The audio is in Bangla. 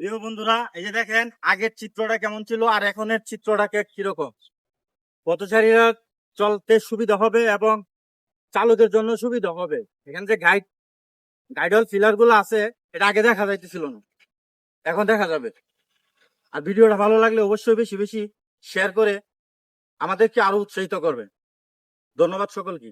প্রিয় বন্ধুরা, এই যে দেখেন, আগের চিত্রটা কেমন ছিল আর এখনের চিত্রটাকে কীরকম? পথচারীরা চলতে সুবিধা হবে এবং চালকের জন্য সুবিধা হবে। এখানে যে গাইড গাইডল ফিলারগুলো আছে, এটা আগে দেখা যাইতেছিল না। এখন দেখা যাবে। আর ভিডিওটা ভালো লাগলে অবশ্যই বেশি বেশি শেয়ার করে আমাদেরকে আরও উৎসাহিত করবে ধন্যবাদ সকলকে।